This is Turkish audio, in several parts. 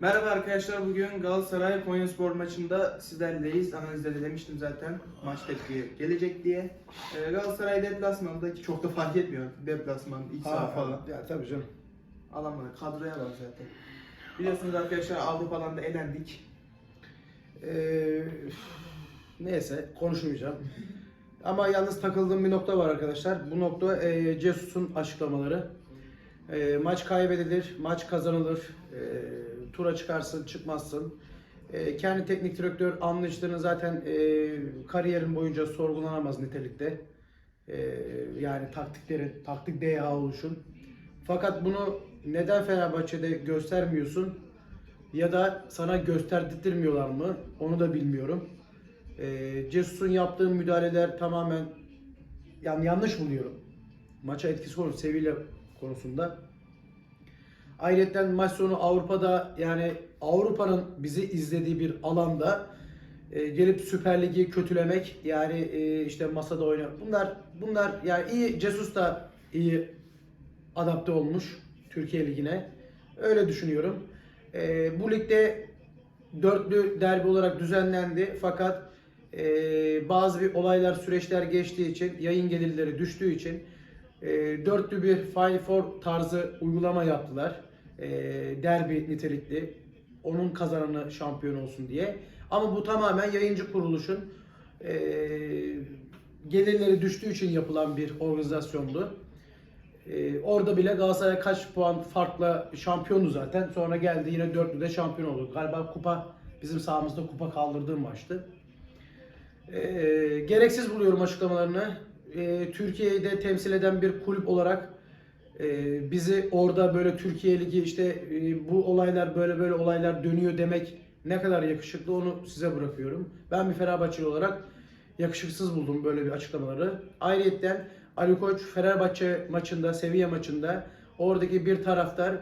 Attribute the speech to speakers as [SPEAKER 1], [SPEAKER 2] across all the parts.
[SPEAKER 1] Merhaba arkadaşlar bugün Galatasaray Konyaspor maçında sizlerleyiz. Analizde de demiştim zaten maç tepki gelecek diye. Ee, Galatasaray deplasmanında ki çok da fark etmiyor deplasman iç saha falan.
[SPEAKER 2] Ya tabii canım.
[SPEAKER 1] Alanlar kadroya var zaten. Biliyorsunuz arkadaşlar Avrupa'dan da elendik.
[SPEAKER 2] Ee, neyse konuşmayacağım. Ama yalnız takıldığım bir nokta var arkadaşlar. Bu nokta e, Cesus'un açıklamaları. E, maç kaybedilir, maç kazanılır. E, tura çıkarsın, çıkmazsın. E, kendi teknik direktör anlayışlarını zaten e, kariyerin boyunca sorgulanamaz nitelikte. E, yani taktikleri, taktik deha oluşun. Fakat bunu neden Fenerbahçe'de göstermiyorsun? Ya da sana gösterdirtmiyorlar mı? Onu da bilmiyorum. E, Cesus'un yaptığı müdahaleler tamamen yani yanlış buluyorum. Maça etkisi konusu, Sevilla konusunda. Ayrıca maç sonu Avrupa'da yani Avrupa'nın bizi izlediği bir alanda e, gelip Süper Lig'i kötülemek yani e, işte masada oynamak bunlar bunlar yani iyi Jesus da iyi adapte olmuş Türkiye Ligi'ne. Öyle düşünüyorum. E, bu ligde dörtlü derbi olarak düzenlendi fakat e, bazı bir olaylar süreçler geçtiği için yayın gelirleri düştüğü için e, dörtlü bir Final Four tarzı uygulama yaptılar. E, derbi nitelikli. Onun kazananı şampiyon olsun diye. Ama bu tamamen yayıncı kuruluşun e, gelirleri düştüğü için yapılan bir organizasyondu. E, orada bile Galatasaray kaç puan farkla şampiyondu zaten. Sonra geldi yine dörtlüde şampiyon oldu. Galiba kupa bizim sahamızda kupa kaldırdığı maçtı. E, gereksiz buluyorum açıklamalarını. E, Türkiye'yi de temsil eden bir kulüp olarak e, bizi orada böyle Türkiye Ligi işte e, bu olaylar böyle böyle olaylar dönüyor demek ne kadar yakışıklı onu size bırakıyorum. Ben bir Fenerbahçeli olarak yakışıksız buldum böyle bir açıklamaları. Ayrıca Ali Koç Fenerbahçe maçında, Sevilla maçında oradaki bir taraftar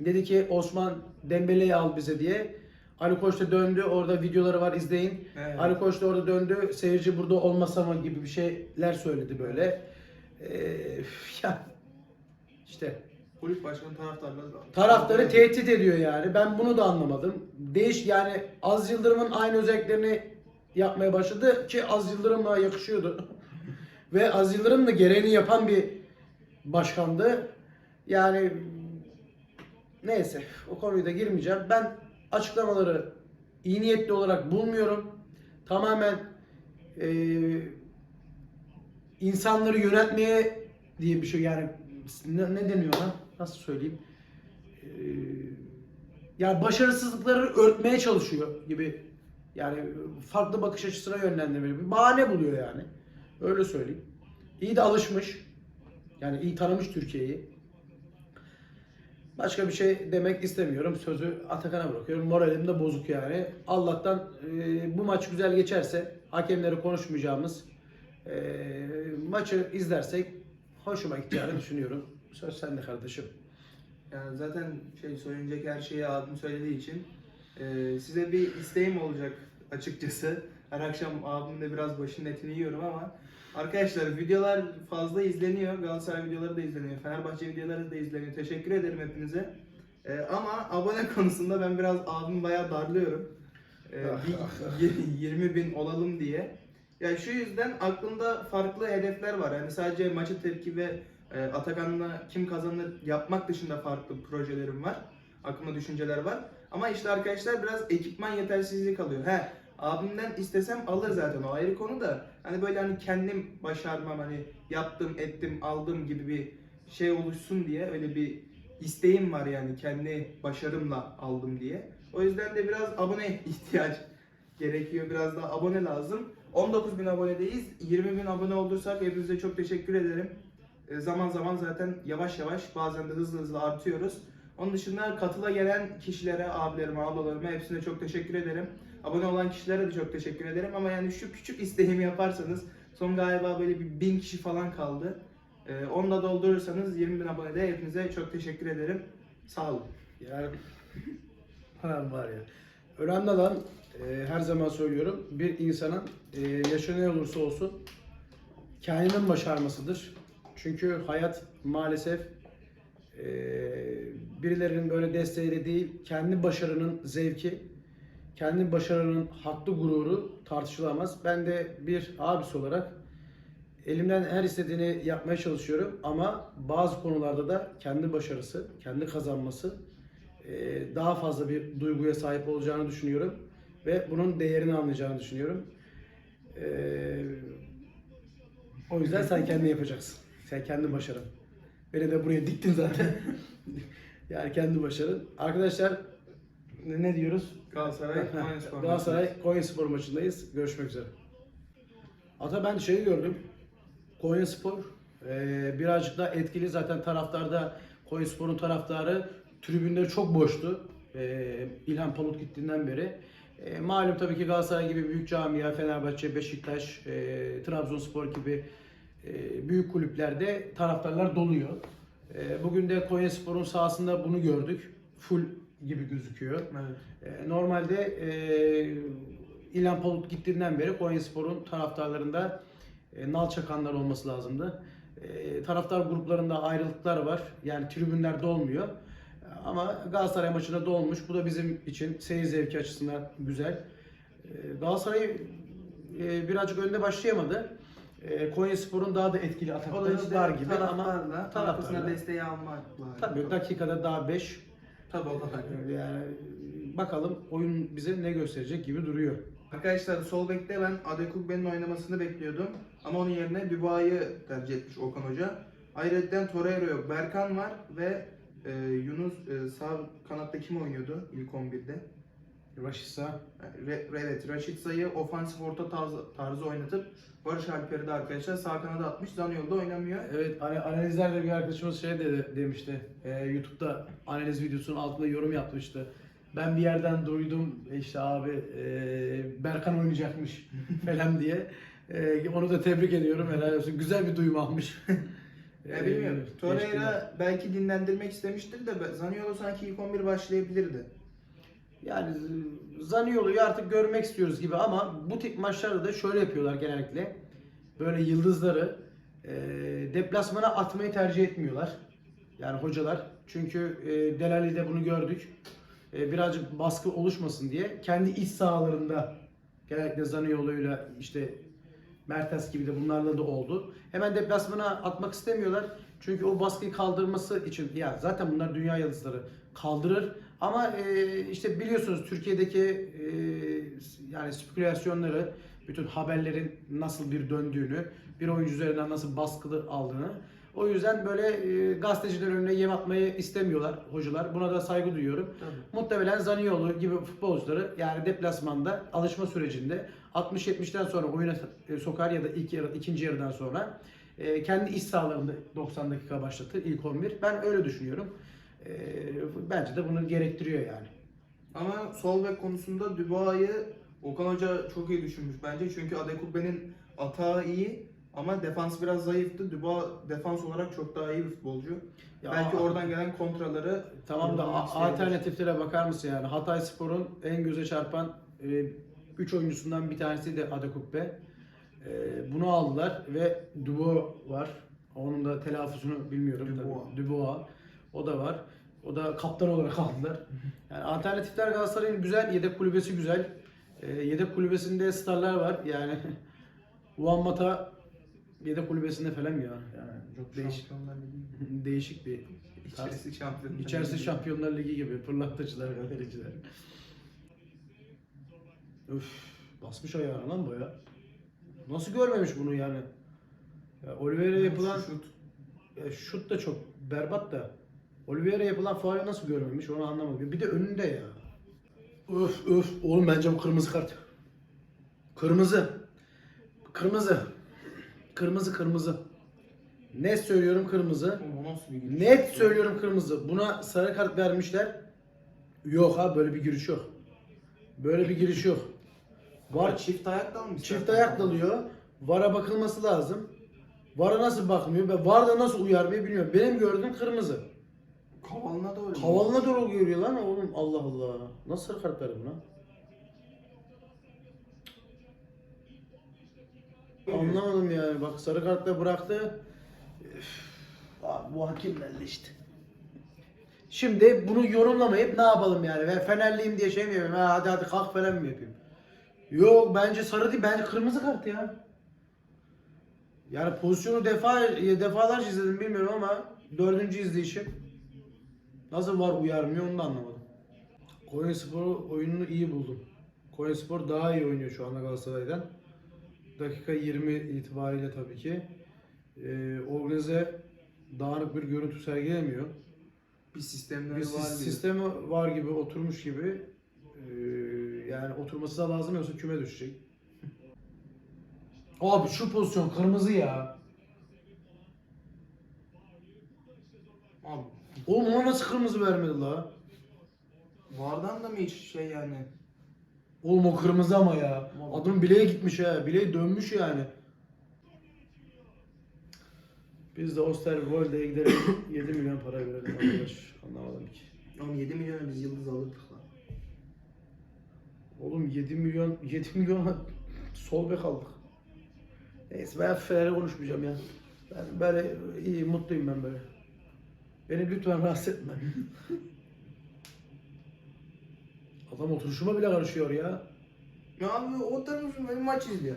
[SPEAKER 2] dedi ki Osman Dembele'yi al bize diye. Ali Koç da döndü. Orada videoları var izleyin.
[SPEAKER 1] Evet.
[SPEAKER 2] Ali Koç da orada döndü. Seyirci burada olmasa mı gibi bir şeyler söyledi böyle. Ee, ya işte
[SPEAKER 1] Kulüp başkanı taraftarları
[SPEAKER 2] taraftarı tehdit ediyor yani. Ben bunu da anlamadım. Değiş yani Az Yıldırım'ın aynı özelliklerini yapmaya başladı ki Az Yıldırım'a yakışıyordu. Ve Az Yıldırım da gereğini yapan bir başkandı. Yani neyse o konuyu da girmeyeceğim. Ben açıklamaları iyi niyetli olarak bulmuyorum. Tamamen eee insanları yönetmeye diye bir şey yani ne, ne deniyor lan? Nasıl söyleyeyim? Ee, yani başarısızlıkları örtmeye çalışıyor gibi. Yani farklı bakış açısına yönlendirmeli. Bir bahane buluyor yani. Öyle söyleyeyim. İyi de alışmış. Yani iyi tanımış Türkiye'yi. Başka bir şey demek istemiyorum. Sözü Atakan'a bırakıyorum. Moralim de bozuk yani. Allah'tan e, bu maç güzel geçerse hakemleri konuşmayacağımız e, maçı izlersek hoşuma gideceğini düşünüyorum. Söz sende kardeşim.
[SPEAKER 1] Yani zaten şey söyleyecek her şeyi abim söylediği için e, size bir isteğim olacak açıkçası. Her akşam abimle biraz başının etini yiyorum ama arkadaşlar videolar fazla izleniyor. Galatasaray videoları da izleniyor. Fenerbahçe videoları da izleniyor. Teşekkür ederim hepinize. E, ama abone konusunda ben biraz abim bayağı darlıyorum. E, bir
[SPEAKER 2] ah, ah.
[SPEAKER 1] y- 20 bin olalım diye. Ya şu yüzden aklımda farklı hedefler var. Yani sadece maçı tepki ve e, Atakan'la kim kazanır yapmak dışında farklı projelerim var. Aklımda düşünceler var. Ama işte arkadaşlar biraz ekipman yetersizliği kalıyor. He, abimden istesem alır zaten o ayrı konu da. Hani böyle hani kendim başarmam hani yaptım, ettim, aldım gibi bir şey oluşsun diye öyle bir isteğim var yani kendi başarımla aldım diye. O yüzden de biraz abone ihtiyaç gerekiyor. Biraz daha abone lazım. 19 bin abonedeyiz. 20 bin abone olursak hepinize çok teşekkür ederim. E, zaman zaman zaten yavaş yavaş bazen de hızlı hızlı artıyoruz. Onun dışında katıla gelen kişilere, abilerime, ablalarıma hepsine çok teşekkür ederim. Abone olan kişilere de çok teşekkür ederim ama yani şu küçük isteğimi yaparsanız son galiba böyle bir bin kişi falan kaldı. E, onu da doldurursanız 20 bin abonede hepinize çok teşekkür ederim. Sağ olun.
[SPEAKER 2] Yani var ya. Önemli olan e, her zaman söylüyorum bir insanın e, yaşı ne olursa olsun kendinin başarmasıdır. Çünkü hayat maalesef e, birilerinin böyle desteğiyle değil, kendi başarının zevki, kendi başarının haklı gururu tartışılamaz. Ben de bir abisi olarak elimden her istediğini yapmaya çalışıyorum ama bazı konularda da kendi başarısı, kendi kazanması e, daha fazla bir duyguya sahip olacağını düşünüyorum ve bunun değerini anlayacağını düşünüyorum. E, o yüzden sen kendi yapacaksın. Sen kendi başarın. Beni de buraya diktin zaten. yani kendi başarın. Arkadaşlar ne diyoruz?
[SPEAKER 1] Galatasaray, Konyaspor.
[SPEAKER 2] Galatasaray Konyaspor maçındayız. Görüşmek üzere. Ata ben şeyi gördüm. Konyaspor eee birazcık daha etkili zaten taraftarda Konyaspor'un taraftarı tribünleri çok boştu. Eee İlhan Palut gittiğinden beri. Eee, malum tabii ki Galatasaray gibi büyük camia, Fenerbahçe, Beşiktaş, eee, Trabzonspor gibi eee, büyük kulüplerde taraftarlar doluyor. Eee, bugün de Konyaspor'un sahasında bunu gördük. Full gibi gözüküyor.
[SPEAKER 1] Evet.
[SPEAKER 2] E, Normalde e, İlhan Palut gittiğinden beri Konyaspor'un taraftarlarında e, nal çakanlar olması lazımdı. E, taraftar gruplarında ayrılıklar var. Yani tribünler dolmuyor. Ama Galatasaray maçında dolmuş. Bu da bizim için seyir zevki açısından güzel. E, Galatasaray e, birazcık önde başlayamadı. E, Konyaspor'un daha da etkili atakları var gibi ama
[SPEAKER 1] taraftarla, desteği almak lazım.
[SPEAKER 2] Tabii dakikada daha 5
[SPEAKER 1] Tabii o da var.
[SPEAKER 2] yani bakalım oyun bize ne gösterecek gibi duruyor.
[SPEAKER 1] Arkadaşlar sol bekte ben Adekugbe'nin oynamasını bekliyordum. Ama onun yerine Dubai'yi tercih etmiş Okan Hoca. Ayrıca Torreira yok. Berkan var ve e, Yunus e, sağ kanatta kim oynuyordu ilk 11'de?
[SPEAKER 2] Raşitsa
[SPEAKER 1] Re, evet, Raşit Say'ı ofansif orta tarzı, tarzı oynatıp Barış Alper'i de arkadaşlar sağ kanada atmış. Zaniolo da oynamıyor.
[SPEAKER 2] Evet ana- analizlerde bir arkadaşımız şey dedi, demişti. Ee, YouTube'da analiz videosunun altında yorum yapmıştı. Ben bir yerden duydum işte abi e, Berkan oynayacakmış falan diye. E, onu da tebrik ediyorum helal olsun. Güzel bir duyum almış.
[SPEAKER 1] Ya
[SPEAKER 2] Ee,
[SPEAKER 1] bilmiyorum.
[SPEAKER 2] geçtiler.
[SPEAKER 1] Torreira belki dinlendirmek istemiştir de Zaniolo sanki ilk 11 başlayabilirdi.
[SPEAKER 2] Yani Zaniolo'yu artık görmek istiyoruz gibi ama bu tip maçlarda da şöyle yapıyorlar genellikle. Böyle yıldızları e, deplasmana atmayı tercih etmiyorlar. Yani hocalar. Çünkü e, Delali'de bunu gördük. E, birazcık baskı oluşmasın diye kendi iç sahalarında genellikle Zaniolo'yla işte Mertens gibi de bunlarla da oldu. Hemen deplasmana atmak istemiyorlar. Çünkü o baskıyı kaldırması için ya zaten bunlar dünya yıldızları kaldırır. Ama e, işte biliyorsunuz Türkiye'deki e, yani spekülasyonları, bütün haberlerin nasıl bir döndüğünü, bir oyuncu üzerinden nasıl baskılı aldığını. O yüzden böyle e, gazetecilerin önüne yem atmayı istemiyorlar hocalar. Buna da saygı duyuyorum.
[SPEAKER 1] Tabii.
[SPEAKER 2] Muhtemelen Zaniolo gibi futbolcuları yani deplasmanda alışma sürecinde 60-70'ten sonra oyuna e, sokar ya da ilk yarı, ikinci yarıdan sonra e, kendi iç sahalarında 90 dakika başlatır ilk 11. Ben öyle düşünüyorum. E, bence de bunu gerektiriyor yani.
[SPEAKER 1] Ama sol bek konusunda Dubai'yi Okan Hoca çok iyi düşünmüş bence. Çünkü Adekugbe'nin atağı iyi ama defans biraz zayıftı. Dubois defans olarak çok daha iyi bir futbolcu.
[SPEAKER 2] Ya,
[SPEAKER 1] Belki oradan gelen kontraları
[SPEAKER 2] Tamam da alternatiflere bakar mısın yani? Hatay Spor'un en göze çarpan 3 oyuncusundan bir tanesi de Adekukbe. E, bunu aldılar ve Dubois var. Onun da telaffuzunu bilmiyorum
[SPEAKER 1] Dubois.
[SPEAKER 2] Dubois. O da var. O da kaptan olarak aldılar. Yani alternatifler Galatasaray'ın güzel, yedek kulübesi güzel. E, yedek kulübesinde starlar var. Yani Juan Mata yedek kulübesinde falan ya. Yani çok değişik
[SPEAKER 1] Şampiyonlar Ligi.
[SPEAKER 2] değişik bir
[SPEAKER 1] İçerisi şampiyon.
[SPEAKER 2] İçerisi Şampiyonlar Ligi gibi fırlatıcılar, galericiler. Öf, basmış ayağına lan baya. Nasıl görmemiş bunu yani? Ya Oliveira yapılan
[SPEAKER 1] Şut.
[SPEAKER 2] ya şut da çok berbat da. Oliveira yapılan faali nasıl görmemiş onu anlamadım. Bir de önünde ya. Öf öf oğlum bence bu kırmızı kart. Kırmızı. Kırmızı. Kırmızı kırmızı. Net söylüyorum kırmızı. Net söylüyorum kırmızı. Buna sarı kart vermişler. Yok abi böyle bir giriş yok. Böyle bir giriş yok.
[SPEAKER 1] Var çift ayak dalmış.
[SPEAKER 2] çift ayak dalıyor. VAR'a bakılması lazım. VAR'a nasıl bakmıyor ve VAR da nasıl uyarmayı bilmiyorum. Benim gördüğüm kırmızı.
[SPEAKER 1] Kavalına da öyle.
[SPEAKER 2] Havalına doğru görüyor lan oğlum. Allah Allah. Nasıl sarı kart verdi buna? Anlamadım yani. Bak sarı kartla bıraktı. Üf, abi bu hakim belli işte. Şimdi bunu yorumlamayıp ne yapalım yani? Ben Fenerliyim diye şey mi yapayım? Ha, hadi hadi kalk falan mı yapayım? Yok bence sarı değil bence kırmızı kart ya. Yani pozisyonu defa defalarca izledim bilmiyorum ama dördüncü izleyişim nasıl var uyarmıyor onu da anlamadım. Konyaspor oyununu iyi buldum. Konyaspor daha iyi oynuyor şu anda Galatasaray'dan. Dakika 20 itibariyle tabii ki. Ee, organize dağınık bir görüntü sergilemiyor.
[SPEAKER 1] Bir sistemleri
[SPEAKER 2] Bir
[SPEAKER 1] var gibi.
[SPEAKER 2] sistemi var gibi oturmuş gibi. Ee, yani oturması da lazım yoksa küme düşecek. Abi şu pozisyon kırmızı ya.
[SPEAKER 1] Abi,
[SPEAKER 2] Oğlum ona nasıl kırmızı vermedi la?
[SPEAKER 1] Vardan da mı hiç şey yani?
[SPEAKER 2] Oğlum o kırmızı ama ya. Adamın bileğe gitmiş ha. Bileği dönmüş yani. Biz de Osterwold'e gidelim 7 milyon para verelim arkadaş. Anlamadım ki.
[SPEAKER 1] Oğlum 7 milyona biz yıldız alırdık.
[SPEAKER 2] Oğlum 7 milyon 7 milyona sol bek aldık. Neyse ben Fener'e konuşmayacağım ya. Ben böyle iyi mutluyum ben böyle. Beni lütfen rahatsız etme. Adam oturuşuma bile karışıyor ya.
[SPEAKER 1] Ya abi o benim maç izliyor.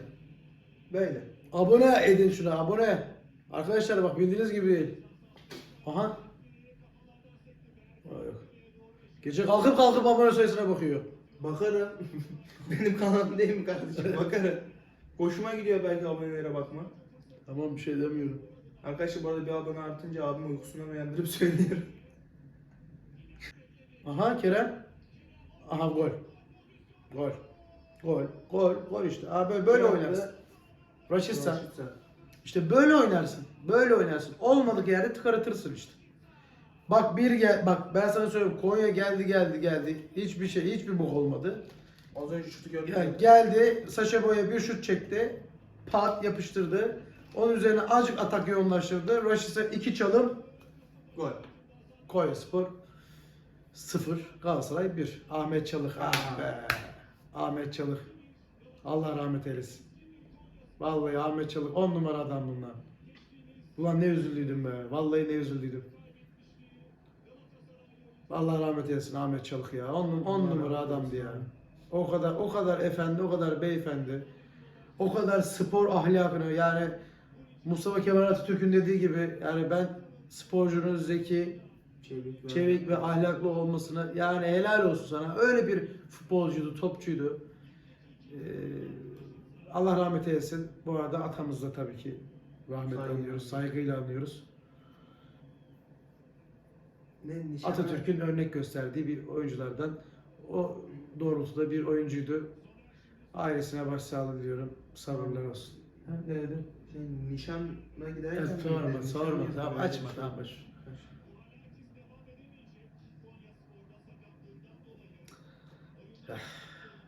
[SPEAKER 1] Böyle.
[SPEAKER 2] Abone edin şuna abone. Arkadaşlar bak bildiğiniz gibi. Aha. Aa, yok. Gece kalkıp kalkıp abone sayısına bakıyor.
[SPEAKER 1] Bakarım. benim kanalım değil mi kardeşim? Bakarım. Hoşuma gidiyor belki abonelere bakma.
[SPEAKER 2] Tamam bir şey demiyorum.
[SPEAKER 1] Arkadaşlar bu arada bir abone artınca abimi uykusundan uyandırıp söylüyorum.
[SPEAKER 2] Aha Kerem. Aha gol. Gol. Gol. Gol. Gol işte. Abi böyle, böyle oynarsın. Raşitsa. İşte böyle oynarsın. Böyle oynarsın. Olmadık yerde tıkaratırsın işte. Bak bir gel bak ben sana söylüyorum Konya geldi geldi geldi. Hiçbir şey hiçbir bok olmadı.
[SPEAKER 1] Az önce şutu gördün
[SPEAKER 2] Yani
[SPEAKER 1] mü?
[SPEAKER 2] geldi Saşa Boya bir şut çekti. Pat yapıştırdı. Onun üzerine azıcık atak yoğunlaştırdı. Raşitsa iki çalım.
[SPEAKER 1] Gol.
[SPEAKER 2] Konya Spor 0. Galatasaray 1. Ahmet Çalık. Ah be. Ahmet Çalık. Allah rahmet eylesin. Vallahi Ahmet Çalık 10 numara adam bunlar. Ulan ne üzüldüydüm be. Vallahi ne üzüldüydüm. Allah rahmet eylesin Ahmet Çalık ya. 10
[SPEAKER 1] Allah
[SPEAKER 2] numara adamdı ya. O kadar o kadar efendi, o kadar beyefendi. O kadar spor ahlakını yani Mustafa Kemal Atatürk'ün dediği gibi yani ben sporcunun zeki,
[SPEAKER 1] Çevik ve...
[SPEAKER 2] çevik ve ahlaklı olmasına yani helal olsun sana. Öyle bir futbolcuydu, topçuydu. Ee, Allah rahmet eylesin. Bu arada atamız da tabii ki rahmetle anıyoruz, saygıyla anıyoruz.
[SPEAKER 1] Nişan-
[SPEAKER 2] Atatürk'ün örnek gösterdiği bir oyunculardan. O doğrultuda bir oyuncuydu. Ailesine başsağlığı diliyorum. Sabırlar olsun. Ha, ne dedim?
[SPEAKER 1] Şey, nişana giderken...
[SPEAKER 2] Evet, sorma, sorma. Tamam, açma, tamam, boş.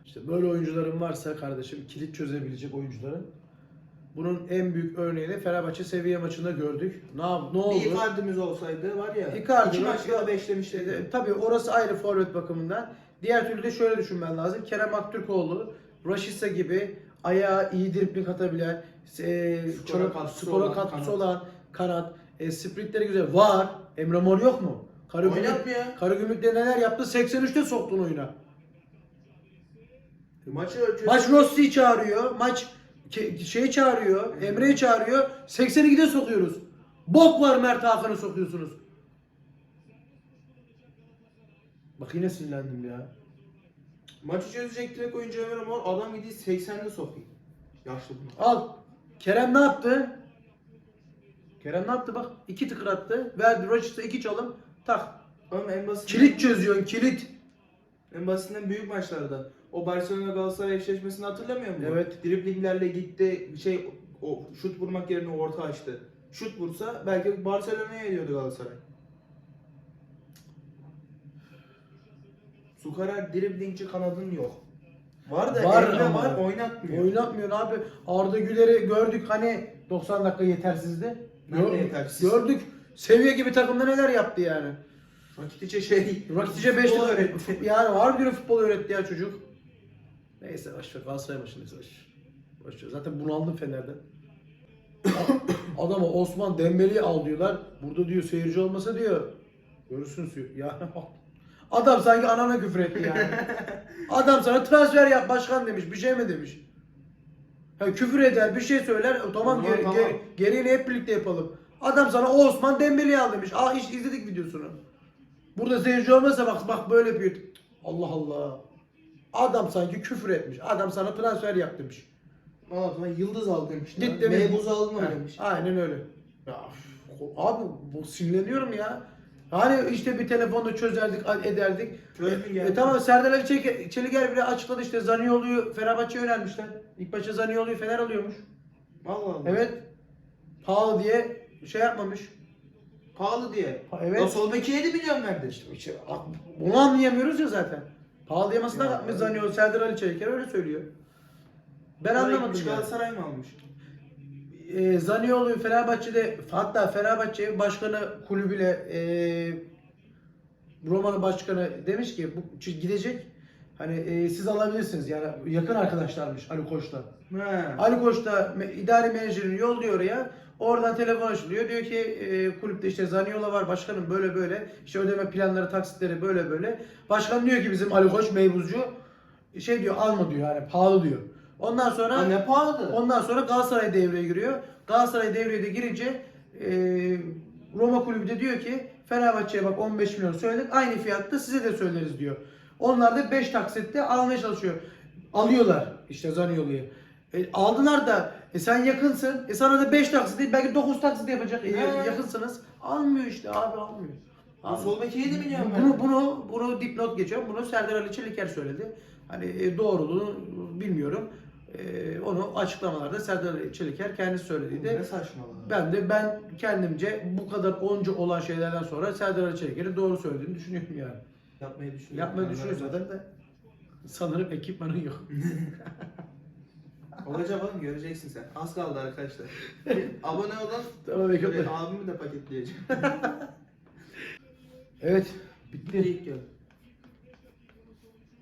[SPEAKER 2] İşte böyle oyuncuların varsa kardeşim kilit çözebilecek oyuncuların. Bunun en büyük örneğini Fenerbahçe seviye maçında gördük. Ne yap- ne oldu?
[SPEAKER 1] Bir Icardi'miz olsaydı var ya.
[SPEAKER 2] Icardi
[SPEAKER 1] iki
[SPEAKER 2] var.
[SPEAKER 1] maçta da beşlemişlerdi.
[SPEAKER 2] E, tabii orası ayrı forvet bakımından. Diğer türlü de şöyle düşünmen lazım. Kerem Aktürkoğlu, Raşitsa gibi ayağa iyi dribling atabilen, e,
[SPEAKER 1] Skora
[SPEAKER 2] skora,
[SPEAKER 1] katkısı
[SPEAKER 2] skora
[SPEAKER 1] olan
[SPEAKER 2] katkısı
[SPEAKER 1] kanat.
[SPEAKER 2] olan kanat, e, sprintleri güzel. Var. Emre Mor yok mu? Karagümrük,
[SPEAKER 1] Oynatmıyor.
[SPEAKER 2] Karagümrük'te neler yaptı? 83'te soktun oyuna.
[SPEAKER 1] Maçı ölçüyor.
[SPEAKER 2] Maç Rossi'yi çağırıyor. Maç şeyi çağırıyor. Emre'yi çağırıyor. 82'de sokuyoruz. Bok var Mert Hakan'ı sokuyorsunuz. Bak yine sinirlendim ya.
[SPEAKER 1] Maçı çözecek direkt oyuncu Ömer Mor adam gidiyor 80'de sokuyor. Yaşlı bunu.
[SPEAKER 2] Al. Kerem ne yaptı? Kerem ne yaptı bak? iki tıkır attı. Verdi Rochester iki çalım. Tak.
[SPEAKER 1] Oğlum en basitinden,
[SPEAKER 2] Kilit çözüyorsun kilit.
[SPEAKER 1] en basitinden büyük maçlarda o Barcelona Galatasaray eşleşmesini hatırlamıyor musun?
[SPEAKER 2] Evet.
[SPEAKER 1] Driblinglerle gitti şey o şut vurmak yerine orta açtı. Şut vursa belki Barcelona'ya ediyordu Galatasaray. Su kadar driblingçi kanadın yok. Var da
[SPEAKER 2] Var ama.
[SPEAKER 1] var oynatmıyor.
[SPEAKER 2] Oynatmıyor abi. Arda Güler'i gördük hani 90 dakika yetersizdi.
[SPEAKER 1] Nerede
[SPEAKER 2] Gör-
[SPEAKER 1] yetersiz?
[SPEAKER 2] Gördük. Seviye gibi takımda neler yaptı yani.
[SPEAKER 1] Rakitic'e şey
[SPEAKER 2] Rakitic'e 5
[SPEAKER 1] futbol
[SPEAKER 2] öğretti. Yani var diyor futbol öğretti ya çocuk. Neyse boşver Galatasaray maçındayız boş. Boşver. Zaten bunaldım Fener'den. Adama Osman Dembele'yi al diyorlar. Burada diyor seyirci olmasa diyor Görürsün suyu. Ya adam sanki anana küfür etti yani. adam sana transfer yap başkan demiş. Bir şey mi demiş? Ha, küfür eder, bir şey söyler. e, Tamam,
[SPEAKER 1] Tamam,
[SPEAKER 2] geri,
[SPEAKER 1] tamam.
[SPEAKER 2] geri- gereğini hep birlikte yapalım. Adam sana Osman Dembele'yi al demiş. Aa hiç izledik videosunu. Burada seyirci olmasa bak bak böyle yapıyor. Allah Allah. Adam sanki küfür etmiş. Adam sana transfer yap demiş.
[SPEAKER 1] Sonra yıldız al demiş.
[SPEAKER 2] Git demiş.
[SPEAKER 1] Meybuz alma
[SPEAKER 2] Ha,
[SPEAKER 1] demiş.
[SPEAKER 2] Aynen öyle. Ya, abi bu sinirleniyorum ya. Hani işte bir telefonda çözerdik, ederdik.
[SPEAKER 1] Çözdün
[SPEAKER 2] E,
[SPEAKER 1] geldi.
[SPEAKER 2] e, tamam Serdar Ali Çelik, Çeliger bile açıkladı işte Zaniolo'yu Fenerbahçe'ye önermişler. İlk başta Zaniolo'yu Fener alıyormuş.
[SPEAKER 1] Allah Allah.
[SPEAKER 2] Evet. Pahalı diye şey yapmamış.
[SPEAKER 1] Pahalı diye.
[SPEAKER 2] Ha, evet.
[SPEAKER 1] O sol beki 7 milyon verdi.
[SPEAKER 2] İşte, bunu anlayamıyoruz ya zaten. Pahalı diyemezsin
[SPEAKER 1] Ya,
[SPEAKER 2] da
[SPEAKER 1] evet.
[SPEAKER 2] Zaniolo, Serdar Ali Çeliger öyle söylüyor. Ben anlamadım yani.
[SPEAKER 1] Galatasaray mı almış?
[SPEAKER 2] e, Zaniolo'yu Fenerbahçe'de hatta Fenerbahçe başkanı kulübüyle e, Roma'nın başkanı demiş ki bu gidecek hani e, siz alabilirsiniz yani yakın arkadaşlarmış Ali Koç'la.
[SPEAKER 1] He.
[SPEAKER 2] Ali Koç da me- idari menajerini yolluyor oraya. Oradan telefon açılıyor. Diyor ki e, kulüpte işte Zaniola var başkanım böyle böyle. İşte ödeme planları, taksitleri böyle böyle. Başkan diyor ki bizim Ali Koç meybuzcu şey diyor alma diyor yani pahalı diyor. Ondan sonra
[SPEAKER 1] ne pahalı?
[SPEAKER 2] Ondan sonra Galatasaray devreye giriyor. Galatasaray devreye de girince e, Roma kulübü de diyor ki Fenerbahçe'ye bak 15 milyon söyledik aynı fiyatta size de söyleriz diyor. Onlar da 5 taksitte almaya çalışıyor. Alıyorlar işte Zaniolo'yu. E, aldılar da e, sen yakınsın. E sana da 5 taksit değil belki 9 taksit yapacak. E,
[SPEAKER 1] He.
[SPEAKER 2] yakınsınız. Almıyor işte abi almıyor. Almıyor.
[SPEAKER 1] sol beki 7 milyon verdi.
[SPEAKER 2] Bunu bunu bunu dipnot geçiyorum. Bunu Serdar Ali Çeliker söyledi. Hani e, doğruluğunu bilmiyorum. E, onu açıklamalarda Serdar Ali Çeliker kendisi söylediydi.
[SPEAKER 1] Ne saçmalığı.
[SPEAKER 2] Ben de ben kendimce bu kadar onca olan şeylerden sonra Serdar Ali Çeliker'in doğru söylediğini düşünüyorum yani.
[SPEAKER 1] Yapmayı düşünüyorum.
[SPEAKER 2] Yapmayı düşünüyor zaten de sanırım ekipmanın yok.
[SPEAKER 1] Olacak oğlum göreceksin sen. Az kaldı arkadaşlar. Abone olun.
[SPEAKER 2] tamam ekipman.
[SPEAKER 1] abimi de paketleyeceğim.
[SPEAKER 2] Evet. Bitti.
[SPEAKER 1] İlk gel.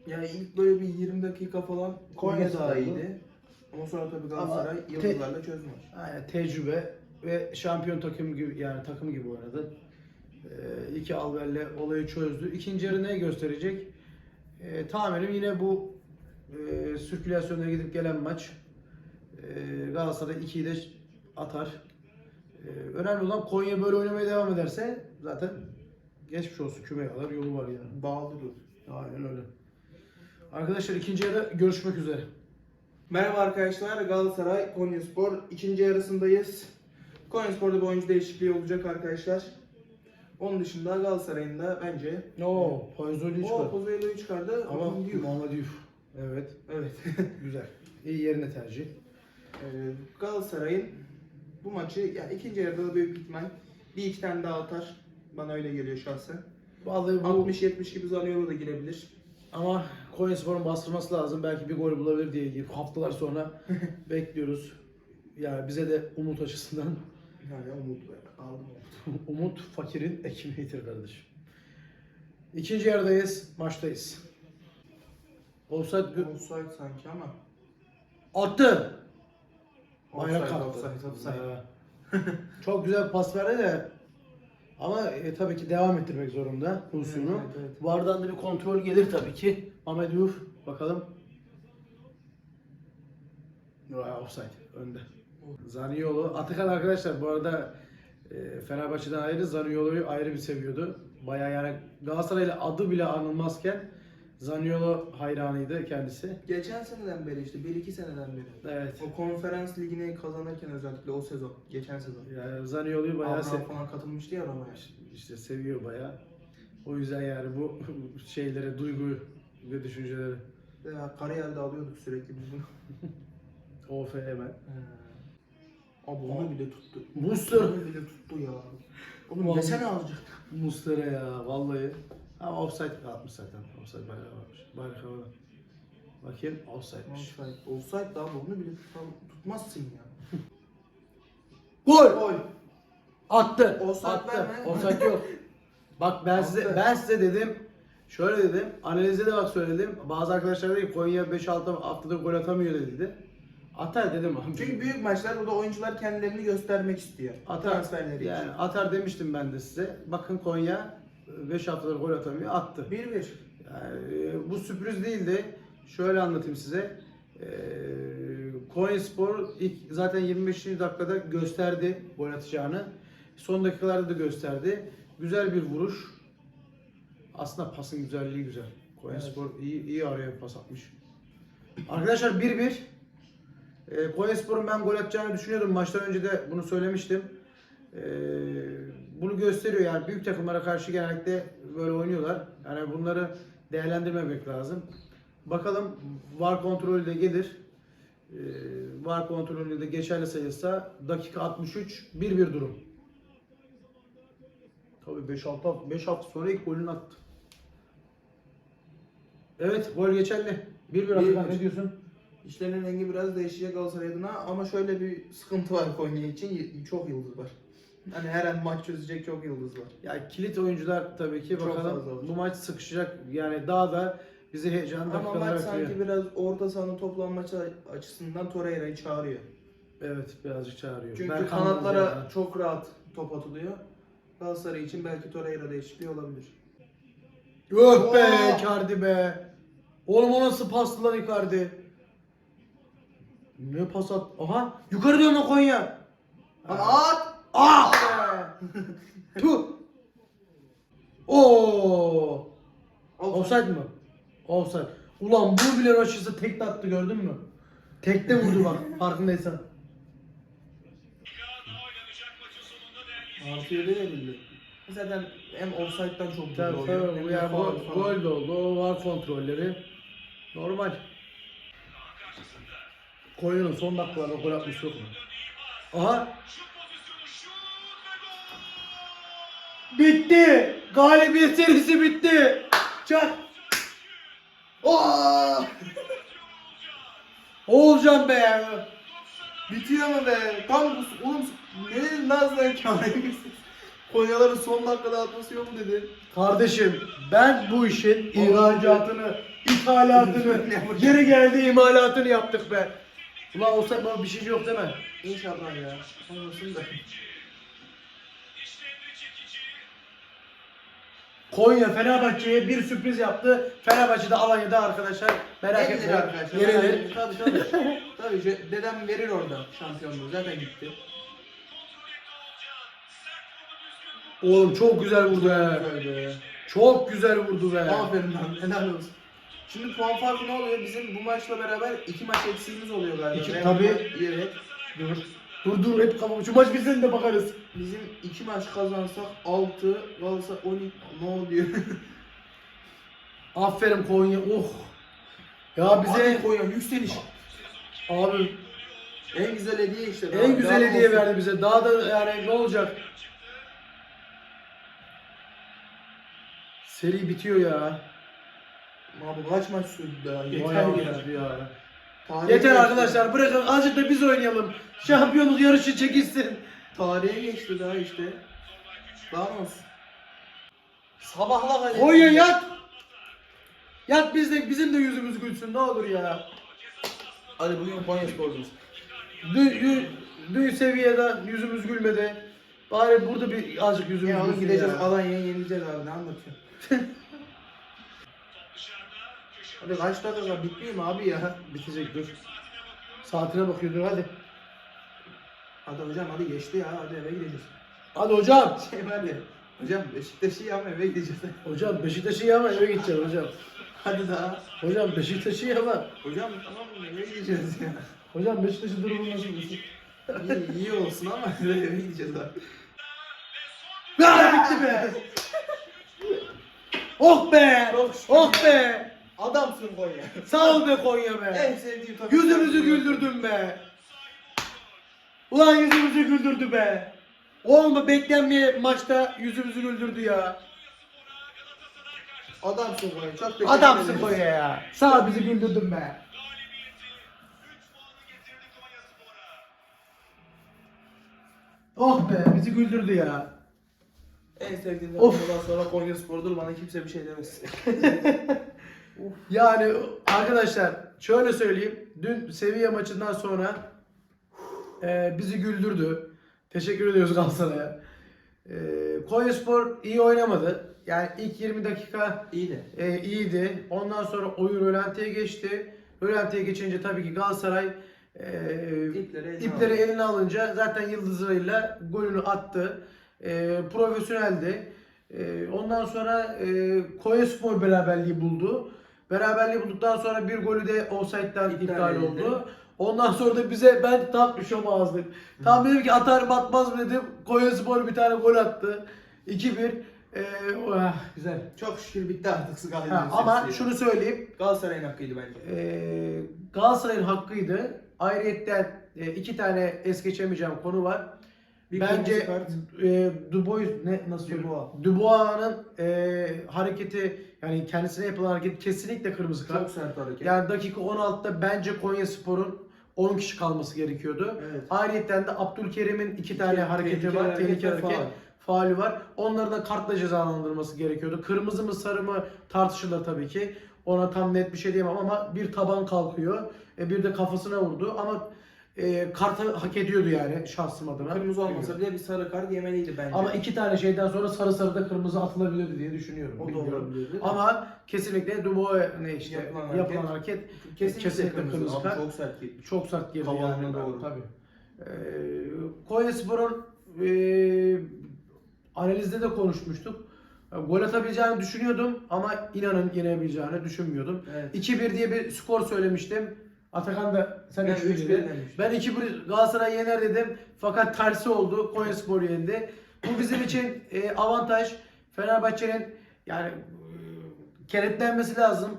[SPEAKER 1] Yani ilk böyle bir 20 dakika falan
[SPEAKER 2] Konya
[SPEAKER 1] Konya daha
[SPEAKER 2] Spor'du.
[SPEAKER 1] iyiydi. Ama sonra tabii Galatasaray
[SPEAKER 2] Ama te-
[SPEAKER 1] yıldızlarla çözmüş.
[SPEAKER 2] Aynen tecrübe ve şampiyon takım gibi yani takım gibi oynadı. Ee, iki Alver'le olayı çözdü. İkinci yarı ne gösterecek? Ee, tahminim yine bu e, sirkülasyonda gidip gelen maç. Ee, Galatasaray 2'yi de atar. Ee, önemli olan Konya böyle oynamaya devam ederse zaten geçmiş olsun kümeye kadar yolu var yani.
[SPEAKER 1] Bağlı dur.
[SPEAKER 2] Aynen öyle. Arkadaşlar ikinci yarı görüşmek üzere.
[SPEAKER 1] Merhaba arkadaşlar Galatasaray Konyaspor ikinci yarısındayız. Konyaspor'da bir oyuncu değişikliği olacak arkadaşlar. Onun dışında Galatasaray'ın da bence
[SPEAKER 2] Oo, Poyzoli
[SPEAKER 1] o Pozuelo'yu çıkardı
[SPEAKER 2] Ama. Muhammed Yuf. Evet.
[SPEAKER 1] Evet.
[SPEAKER 2] Güzel. İyi yerine tercih.
[SPEAKER 1] Ee, Galatasaray'ın bu maçı ya ikinci yarıda da büyük ihtimal bir iki tane daha atar. Bana öyle geliyor şahsen.
[SPEAKER 2] Vallahi bu
[SPEAKER 1] 60-70 gibi Zaniolo da girebilir.
[SPEAKER 2] ama Konyaspor'un bastırması lazım. Belki bir gol bulabilir diye haftalar sonra bekliyoruz. Yani bize de umut açısından
[SPEAKER 1] Yani umutlu. Aldım umut.
[SPEAKER 2] umut fakirin ekmeğidir kardeşim. İkinci yarıdayız, maçtayız. Offside
[SPEAKER 1] Offside sanki ama.
[SPEAKER 2] attı. Bayrak
[SPEAKER 1] Offside,
[SPEAKER 2] kalktı.
[SPEAKER 1] offside.
[SPEAKER 2] Çok güzel pas verdi de ama e, tabii ki devam ettirmek zorunda pozisyonu.
[SPEAKER 1] Evet, evet, evet.
[SPEAKER 2] Vardan da bir kontrol gelir tabii ki. Ahmet Yuf bakalım. Vay, offside önde. Zaniolo. Atakan arkadaşlar bu arada e, Fenerbahçe'den ayrı Zaniolo'yu ayrı bir seviyordu. Bayağı yani Galatasaray'la adı bile anılmazken Zaniolo hayranıydı kendisi.
[SPEAKER 1] Geçen seneden beri işte 1-2 seneden beri.
[SPEAKER 2] Evet.
[SPEAKER 1] O konferans ligini kazanırken özellikle o sezon, geçen sezon.
[SPEAKER 2] Yani Zaniolo'yu bayağı
[SPEAKER 1] Abraham
[SPEAKER 2] sev
[SPEAKER 1] falan katılmıştı ya Roma'ya.
[SPEAKER 2] işte seviyor bayağı. O yüzden yani bu şeylere, duygu ve düşünceleri.
[SPEAKER 1] Ya kariyerde alıyorduk sürekli biz bunu.
[SPEAKER 2] OF hemen.
[SPEAKER 1] Abi onu bile tuttu.
[SPEAKER 2] Muslera.
[SPEAKER 1] Onu bile tuttu ya. Oğlum yesene azıcık.
[SPEAKER 2] Mustera ya vallahi. Ama offside atmış zaten. Offside bayrağı varmış. Bayrak havada. Bakayım offside'miş.
[SPEAKER 1] Offside. Offside da abi onu bile tutam- tutmazsın ya.
[SPEAKER 2] Gol!
[SPEAKER 1] Gol.
[SPEAKER 2] Attı.
[SPEAKER 1] Offside
[SPEAKER 2] attı.
[SPEAKER 1] verme.
[SPEAKER 2] Offside yok. Bak ben size ben size dedim. Şöyle dedim. Analizde de bak söyledim. Bazı arkadaşlar dedi ki Konya 5-6 haftada gol atamıyor dedi. Atar dedim.
[SPEAKER 1] Çünkü büyük maçlar burada oyuncular kendilerini göstermek istiyor.
[SPEAKER 2] Atar.
[SPEAKER 1] Transferleri
[SPEAKER 2] Yani
[SPEAKER 1] için.
[SPEAKER 2] atar demiştim ben de size. Bakın Konya 5 haftadır gol atamıyor. Attı.
[SPEAKER 1] 1-1.
[SPEAKER 2] Yani e, bu sürpriz değildi. Şöyle anlatayım size. E, Konyaspor ilk zaten 25. dakikada gösterdi gol atacağını. Son dakikalarda da gösterdi. Güzel bir vuruş. Aslında pasın güzelliği güzel. Konyaspor iyi, iyi araya pas atmış. Arkadaşlar 1-1. E, Konyaspor'un ben gol atacağını düşünüyordum. Maçtan önce de bunu söylemiştim. E, bunu gösteriyor yani büyük takımlara karşı genellikle böyle oynuyorlar. Yani bunları değerlendirmemek lazım. Bakalım VAR kontrolü de gelir. E, VAR kontrolü de geçerli sayılsa dakika 63 1-1 durum. Tabii 5 hafta 5 hafta sonra ilk golünü attı. Evet gol geçerli. 1-1 Atakan ne diyorsun?
[SPEAKER 1] İşlerin rengi biraz değişecek Galatasaray adına ama şöyle bir sıkıntı var Konya için. Çok yıldız var. Hani her an maç çözecek çok yıldız var.
[SPEAKER 2] Ya kilit oyuncular tabii ki
[SPEAKER 1] Çok
[SPEAKER 2] bakalım
[SPEAKER 1] var.
[SPEAKER 2] bu maç sıkışacak yani daha da bizi heyecan
[SPEAKER 1] Ama
[SPEAKER 2] dakikalara
[SPEAKER 1] maç
[SPEAKER 2] atıyor.
[SPEAKER 1] sanki biraz orta sahanın toplanması açısından Torreira'yı çağırıyor.
[SPEAKER 2] Evet birazcık çağırıyor.
[SPEAKER 1] Çünkü
[SPEAKER 2] Berkan
[SPEAKER 1] kanatlara
[SPEAKER 2] Yılmaz
[SPEAKER 1] çok rahat top atılıyor. Galatasaray için belki Torreira değişikliği olabilir.
[SPEAKER 2] yani. Öh be
[SPEAKER 1] Oo!
[SPEAKER 2] Icardi be. Oğlum o nasıl pastı lan Icardi? Ne pas at? Aha yukarı dönme Konya.
[SPEAKER 1] Lan at!
[SPEAKER 2] Ah. Tuh. Oo. Offside mı? Offside. Ulan bu bile Raşit'e tek de attı gördün mü? Tekte vurdu bak farkındaysan.
[SPEAKER 1] Artı yedi verildi. Zaten hem offside'dan çok güzel
[SPEAKER 2] Tabii
[SPEAKER 1] oluyor.
[SPEAKER 2] tabii
[SPEAKER 1] hem
[SPEAKER 2] bu
[SPEAKER 1] de
[SPEAKER 2] yani
[SPEAKER 1] faul
[SPEAKER 2] gol,
[SPEAKER 1] falan.
[SPEAKER 2] gol de oldu. O var kontrolleri. Normal. Konya'nın son dakikalarda gol atması yok mu? Aha. Bitti. Galibiyet serisi bitti. Çak.
[SPEAKER 1] Oo!
[SPEAKER 2] Oğulcan be.
[SPEAKER 1] Bitiyor mu be? Tam bu oğlum ne dedin lan sen Kamil? Konyaların son dakikada atması yok mu dedi.
[SPEAKER 2] Kardeşim ben bu işin ihracatını, ithalatını, geri geldi imalatını yaptık be. Ulan olsa bana bir şey yok değil mi?
[SPEAKER 1] İnşallah ya. Olmasın da.
[SPEAKER 2] Konya Fenerbahçe'ye bir sürpriz yaptı. Fenerbahçe de Alanya'da arkadaşlar merak
[SPEAKER 1] Yenilir
[SPEAKER 2] etmeyin.
[SPEAKER 1] arkadaşlar.
[SPEAKER 2] Yenilir.
[SPEAKER 1] Tabii tabii. tabii ce- dedem verir orada şampiyonluğu. Zaten gitti.
[SPEAKER 2] Oğlum çok güzel vurdu be.
[SPEAKER 1] Böyle.
[SPEAKER 2] Çok güzel vurdu be.
[SPEAKER 1] Aferin lan. Helal olsun. Şimdi puan farkı ne oluyor? Bizim bu maçla beraber iki maç eksiğimiz oluyor galiba.
[SPEAKER 2] İki- tabii.
[SPEAKER 1] Evet.
[SPEAKER 2] Dur. Dur dur hep kafam. Şu maç bitsin de bakarız.
[SPEAKER 1] Bizim iki maç kazansak 6, Galatasaray 12 ne oluyor?
[SPEAKER 2] Aferin Konya. Oh. Ya bize
[SPEAKER 1] Hadi Konya yükseliş.
[SPEAKER 2] abi
[SPEAKER 1] En güzel hediye işte.
[SPEAKER 2] en güzel hediye verdi bize. Daha da yani ne olacak? Seri bitiyor ya.
[SPEAKER 1] Abi kaç maç sürdü daha? Yeter
[SPEAKER 2] Bayağı
[SPEAKER 1] ya.
[SPEAKER 2] ya.
[SPEAKER 1] Tarihe
[SPEAKER 2] Yeter
[SPEAKER 1] geçti.
[SPEAKER 2] arkadaşlar bırakın azıcık da biz oynayalım. Şampiyonluk yarışı çekilsin.
[SPEAKER 1] Tarihe geçti daha işte. Olsun? Sabahla kaleci.
[SPEAKER 2] Konya yat. Yat biz de bizim de yüzümüz gülsün ne olur ya.
[SPEAKER 1] Hadi bugün Konya sporcuyuz.
[SPEAKER 2] Dün, dün, dün seviyede yüzümüz gülmedi. Bari burada bir azıcık yüzümüz
[SPEAKER 1] Ya oğlum
[SPEAKER 2] gülsün
[SPEAKER 1] gideceğiz
[SPEAKER 2] ya.
[SPEAKER 1] Alanya'ya yenileceğiz abi ne anlatıyorsun? Hadi kaç dakika bitmiyor mu abi ya?
[SPEAKER 2] Bitecek dur. Saatine bakıyor dur hadi.
[SPEAKER 1] Hadi hocam hadi geçti ya hadi eve gideceğiz.
[SPEAKER 2] Hadi hocam.
[SPEAKER 1] Şey ya. Hocam Beşiktaş'ı iyi ama eve gideceğiz.
[SPEAKER 2] Hocam Beşiktaş'ı yama eve gideceğim hocam.
[SPEAKER 1] hadi daha.
[SPEAKER 2] Hocam Beşiktaş'ı yama.
[SPEAKER 1] Hocam tamam eve gideceğiz ya.
[SPEAKER 2] Hocam Beşiktaş'ın durumu nasıl?
[SPEAKER 1] iyi, iyi olsun ama eve gideceğiz abi.
[SPEAKER 2] Ya bitti be. oh be. Oh be.
[SPEAKER 1] Adamsın Konya.
[SPEAKER 2] Sağ ol be Konya be.
[SPEAKER 1] en sevdiğim takım.
[SPEAKER 2] Yüzümüzü güldürdün be. Ulan yüzümüzü güldürdü be. Oğlum bu beklenmeyen maçta yüzümüzü güldürdü ya.
[SPEAKER 1] Adamsın Konya. Çok teşekkür
[SPEAKER 2] Adamsın
[SPEAKER 1] ederiz.
[SPEAKER 2] Konya ya. Sağ ol bizi güldürdün be. Oh be bizi güldürdü ya.
[SPEAKER 1] En sevdiğim
[SPEAKER 2] Of.
[SPEAKER 1] takımdan sonra Konya Spor'dur. Bana kimse bir şey demez.
[SPEAKER 2] Yani arkadaşlar şöyle söyleyeyim. Dün seviye maçından sonra e, bizi güldürdü. Teşekkür ediyoruz Galatasaray'a. E, Konyaspor iyi oynamadı. yani ilk 20 dakika
[SPEAKER 1] İyi de.
[SPEAKER 2] e, iyiydi. Ondan sonra oyun rölantiye geçti. Rölantiye geçince tabii ki Galatasaray e,
[SPEAKER 1] İpleri eline
[SPEAKER 2] ipleri
[SPEAKER 1] aldı.
[SPEAKER 2] eline alınca zaten yıldızlarıyla golünü attı. E, profesyoneldi. E, ondan sonra e, Konyaspor beraberliği buldu. Beraberliği bulduktan sonra bir golü de offside'den
[SPEAKER 1] İptal
[SPEAKER 2] iptal,
[SPEAKER 1] edildi.
[SPEAKER 2] oldu. Ondan sonra da bize ben tam düşemazdık. Tam dedim ki atar mı atmaz mı dedim. Konyaspor bir tane gol attı. 2-1. E, oh, güzel.
[SPEAKER 1] Çok şükür bitti artık Galatasaray'ın
[SPEAKER 2] ama
[SPEAKER 1] sesi.
[SPEAKER 2] şunu söyleyeyim.
[SPEAKER 1] Galatasaray'ın hakkıydı bence.
[SPEAKER 2] Ee, Galatasaray'ın hakkıydı. Ayrıyetten e, iki tane es geçemeyeceğim konu var. Bence
[SPEAKER 1] kart.
[SPEAKER 2] e, Dubois ne nasıl?
[SPEAKER 1] Dubois.
[SPEAKER 2] Dubois'ın e, hareketi yani kendisine yapılan hareket kesinlikle kırmızı kart.
[SPEAKER 1] Çok sert hareket.
[SPEAKER 2] Yani dakika 16'da bence Konyaspor'un 10 kişi kalması gerekiyordu.
[SPEAKER 1] Evet.
[SPEAKER 2] Ayrıyetten de Abdülkerim'in iki tane hareketi
[SPEAKER 1] tehlikeli
[SPEAKER 2] var.
[SPEAKER 1] hareket
[SPEAKER 2] Tehlikeli hareket.
[SPEAKER 1] faul.
[SPEAKER 2] Faulü var. Onları da kartla cezalandırması gerekiyordu. Kırmızı mı sarı mı tartışılır tabii ki. Ona tam net bir şey diyemem ama bir taban kalkıyor. E, bir de kafasına vurdu ama e, kartı hak ediyordu yani şahsım adına.
[SPEAKER 1] Kırmızı olmasa bile bir sarı kart yemeliydi bence.
[SPEAKER 2] Ama iki tane şeyden sonra sarı sarı da kırmızı atılabilirdi diye düşünüyorum.
[SPEAKER 1] o da
[SPEAKER 2] Bilmiyorum.
[SPEAKER 1] olabilirdi.
[SPEAKER 2] Ama kesinlikle Dubois ne işte
[SPEAKER 1] Yapılan
[SPEAKER 2] yapılan,
[SPEAKER 1] hareket-
[SPEAKER 2] hareket,
[SPEAKER 1] kesinlikle, kırmızı.
[SPEAKER 2] kırmızı kart.
[SPEAKER 1] çok sert gitmiş.
[SPEAKER 2] çok sert girdi
[SPEAKER 1] Havalarına
[SPEAKER 2] yani.
[SPEAKER 1] doğru.
[SPEAKER 2] Tabii. Ee, Konyaspor'un e, analizde de konuşmuştuk. E, Gol atabileceğini düşünüyordum ama inanın yenebileceğini düşünmüyordum.
[SPEAKER 1] Evet.
[SPEAKER 2] 2-1 diye bir skor söylemiştim. Atakan da sen
[SPEAKER 1] Ben
[SPEAKER 2] 3-1
[SPEAKER 1] 3-1
[SPEAKER 2] dedin. Ben 2-1 Galatasaray yener dedim. Fakat tersi oldu. Konyaspor yendi. Bu bizim için e, avantaj. Fenerbahçe'nin yani e, kenetlenmesi lazım.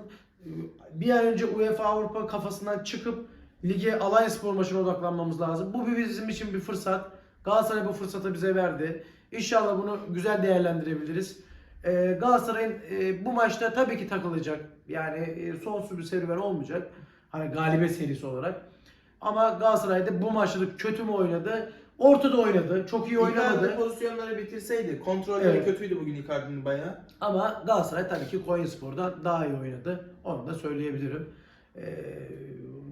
[SPEAKER 2] Bir an önce UEFA Avrupa kafasından çıkıp lige Alanya Spor maçına odaklanmamız lazım. Bu bizim için bir fırsat. Galatasaray bu fırsatı bize verdi. İnşallah bunu güzel değerlendirebiliriz. E, Galatasaray'ın e, bu maçta tabii ki takılacak. Yani e, sonsuz bir serüven olmayacak. Hani galibiyet serisi olarak. Ama Galatasaray'da bu maçta kötü mü oynadı? Ortada oynadı. Çok iyi oynamadı.
[SPEAKER 1] Icardi pozisyonları bitirseydi. Kontrolleri
[SPEAKER 2] Evet.
[SPEAKER 1] kötüydü bugün Icardi'nin bayağı.
[SPEAKER 2] Ama Galatasaray tabii ki Konyaspor'dan daha iyi oynadı. Onu da söyleyebilirim. Ee,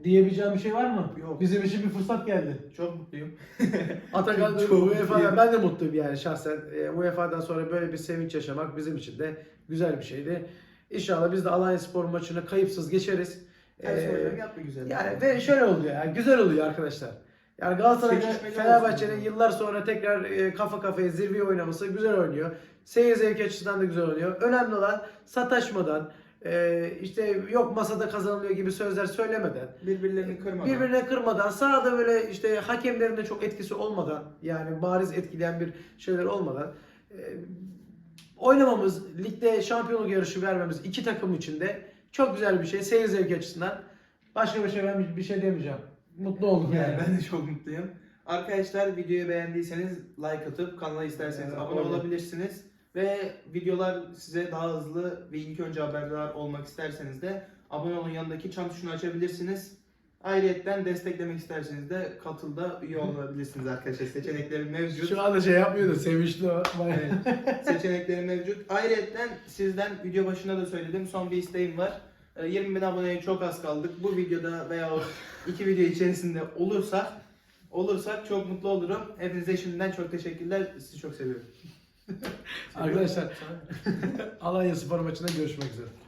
[SPEAKER 2] diyebileceğim bir şey var mı?
[SPEAKER 1] Yok.
[SPEAKER 2] Bizim için bir fırsat geldi.
[SPEAKER 1] Çok mutluyum.
[SPEAKER 2] Atakan UEFA'dan ben de mutluyum yani şahsen. Ee, UEFA'dan sonra böyle bir sevinç yaşamak bizim için de güzel bir şeydi. İnşallah biz de Alanya Spor maçını kayıpsız geçeriz.
[SPEAKER 1] Ters
[SPEAKER 2] Ee,
[SPEAKER 1] güzel.
[SPEAKER 2] Yani ve şöyle oluyor yani güzel oluyor arkadaşlar. Yani Galatasaray
[SPEAKER 1] Çekişmeli
[SPEAKER 2] Fenerbahçe'nin yıllar sonra tekrar e, kafa kafaya zirveye oynaması güzel oynuyor. Seyir zevki açısından da güzel oynuyor. Önemli olan sataşmadan e, işte yok masada kazanılıyor gibi sözler söylemeden
[SPEAKER 1] Birbirlerini kırmadan.
[SPEAKER 2] birbirine kırmadan sahada böyle işte hakemlerin de çok etkisi olmadan yani bariz etkileyen bir şeyler olmadan e, oynamamız, ligde şampiyonluk yarışı vermemiz iki takım için de çok güzel bir şey. Seyir zevki açısından. Başka bir şey ben bir- şey demeyeceğim. Mutlu oldum yani.
[SPEAKER 1] Yani ben de çok mutluyum. Arkadaşlar videoyu beğendiyseniz like atıp kanala isterseniz
[SPEAKER 2] Evet,
[SPEAKER 1] abone
[SPEAKER 2] olur.
[SPEAKER 1] olabilirsiniz. Ve videolar size daha hızlı ve ilk önce haberdar olmak isterseniz de abone olun yanındaki çan tuşunu açabilirsiniz. Ayrıyetten desteklemek isterseniz de katılda üye olabilirsiniz arkadaşlar. Seçenekleri mevcut.
[SPEAKER 2] Şu anda şey yapmıyor da sevinçli o.
[SPEAKER 1] Evet, seçenekleri mevcut. Ayrıca sizden video başında da söyledim son bir isteğim var. Ee, 20 bin aboneye çok az kaldık. Bu videoda veya o iki video içerisinde olursak olursak çok mutlu olurum. Hepinize şimdiden çok teşekkürler. Sizi çok seviyorum.
[SPEAKER 2] Arkadaşlar Alanya Spor maçında görüşmek üzere.